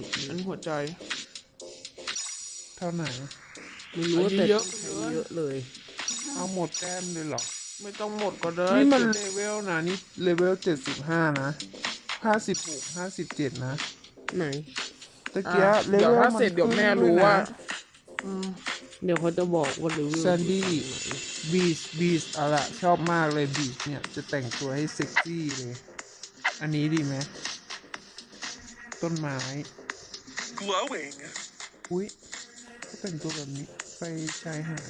นี่อันนี้หัวใจ เท่าไหนไม่รู้อันนี้แต่เยอะใช้เยอะเลย เอาหมดแก้มเลยเหรอ ไม่ต้องหมดก็ได้นี่มันเลเวลนะนี่เลเวลเจ็ดสิบห้านะห้าสิบหกห้าสิบเจ็ดนะ ไหนตะเกียอะเลเดี๋ยวเวลถ้าเสร็จเดี๋ยวแม่รู้ว่าอืมเดี๋ยวเขาจะบอกว่ารีวิวแซนดี้บีชบีชเอาละชอบมากเลยบีชเนี่ย จะแต่งตัวให้เซ็กซี่เลย อันนี้ดีไหม ต้นไม้ glowing. อุ้ยเขาแต่งตัวแบบนี้ไปชายหาด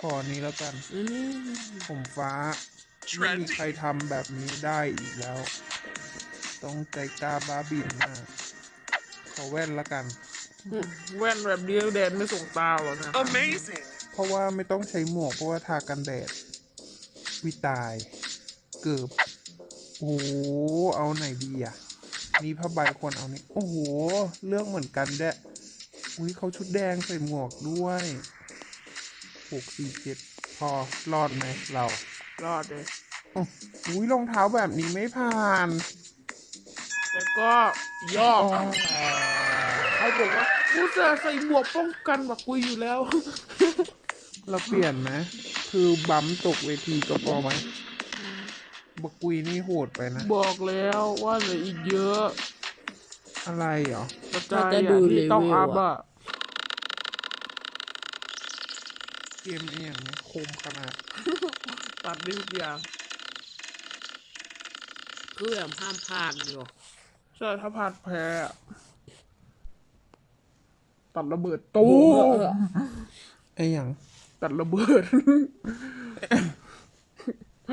ขอนี้แล้วกันอันนี้ผมฟ้า ไม่มีใคร Trendy. ทำแบบนี้ได้อีกแล้ว ต้องใจกล้าบ้าบินมากขอแว่นละกัน แว่นแบบเดียวแดนไม่ส่งตาหรอกนะ Amazing. เพราะว่าไม่ต้องใช้หมวกเพราะว่าทากันแดด วิตาย เกือบโอ้โหเอาไหนดีอะ นี่ผ้าใบควรเอานี่โอ้โหเรื่องเหมือนกันแดะอุ้ยเขาชุดแดงใส่หมวกด้วยหกสี่เจ็ดพอรอดไหมเรารอดเลยโอ้อุ้ยรองเท้าแบบนี้ไม่ผ่านแต่ก็ยอกเขาบอกว่ากูจะใส่หมวกป้องกันแบบกูอยู่แล้ว เราเปลี่ยนไหมคือบัมตกเวทีก็พอไหม บกุยนี่โหดไปนะ บอกแล้วว่าเหลืออีกเยอะอะไรเหรอกระจายอะที่ต้องอัพอะเกมนี้อย่างนี้คมขนาดตัดได้ทุกอย่างคือแบบห้ามพลาดอยู่ใช่ถ้าพลาดแพ้อะตัดระเบิดตู้มไอ้อย่างตัดระเบิด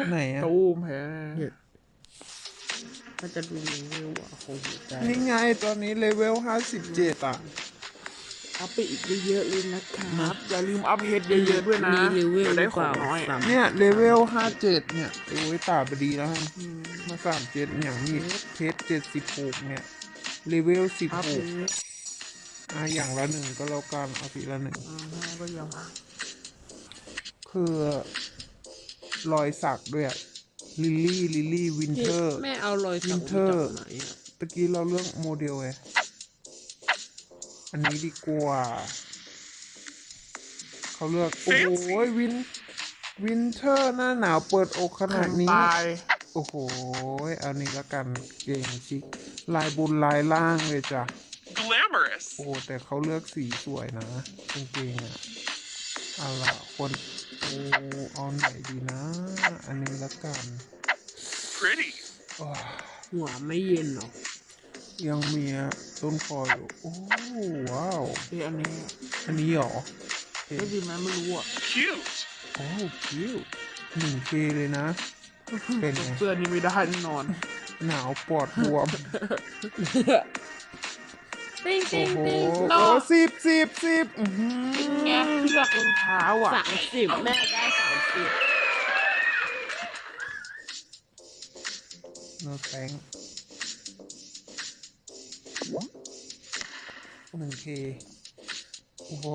ไหนอะตู้มแพ้ถ้าจะดูรีวิวอะคงหัวใจนี่ไงตอนนี้เลเวลห้าสิบเจ็ดอะเอาไปอีกเยอะๆเลยนะครับ อย่าลืมอัพเฮดเยอะๆด้วยนะมีรีวิวจะหได้รือขเปองล่าน้อยสามเนี่ยเลเวลห้าเจ็ดเนี่ย โอ้ยตาบดีแล้วฮะมาสามเจ็ดอย่างนี้เพชรเจ็ดสิบหกเนี่ยเลเวลสิบอัพหเฮกดอะอย่างละหนึ่งก็แล้วกันเอาทีละหนึ่งอ่าก็ยังคือ รอยสักด้วยอะลิลลี่ลิลลี่วินเทอร์แม่เอารอยสักมา Winter จากไหนอะตะกี้เราเรื่องโมเดลไงอันนี้ดีกว่าเขาเลือก โอ้โหวินวินเทอร์หน้าหนาวเปิดอกขนาดนี้ ตายโอ้โห เอานี้ละกันเก่งชิคลายบุญลายล่างเลยจ้ะ Glamorous. โอ้แต่เขาเลือกสีสวยนะจริงๆอะ เอาล่ะคนโอ้เอาไหนดีนะ อันนี้ละกัน Pretty. อ้าวหัวไม่เย็นหรอ ยังมีต้นคออยู่ โอ้ว้าวเอ้ยอันนี้ อันนี้เหรอไม่ดีไหมไม่รู้อะ Cute. โอ้คิวหนึ่งเคเลยนะ เป็นไงเสื้อนี้ไม่ได้แน่นอน หนาวปอดบวม ติ้งโอ้ติ้งโหติ้งโอ้สิบสิบสิบอื้อหือแงเลือกรองเท้าอะสามสิบแม่ได้สามสิบโนแตงหนึ่งเคโอ้โห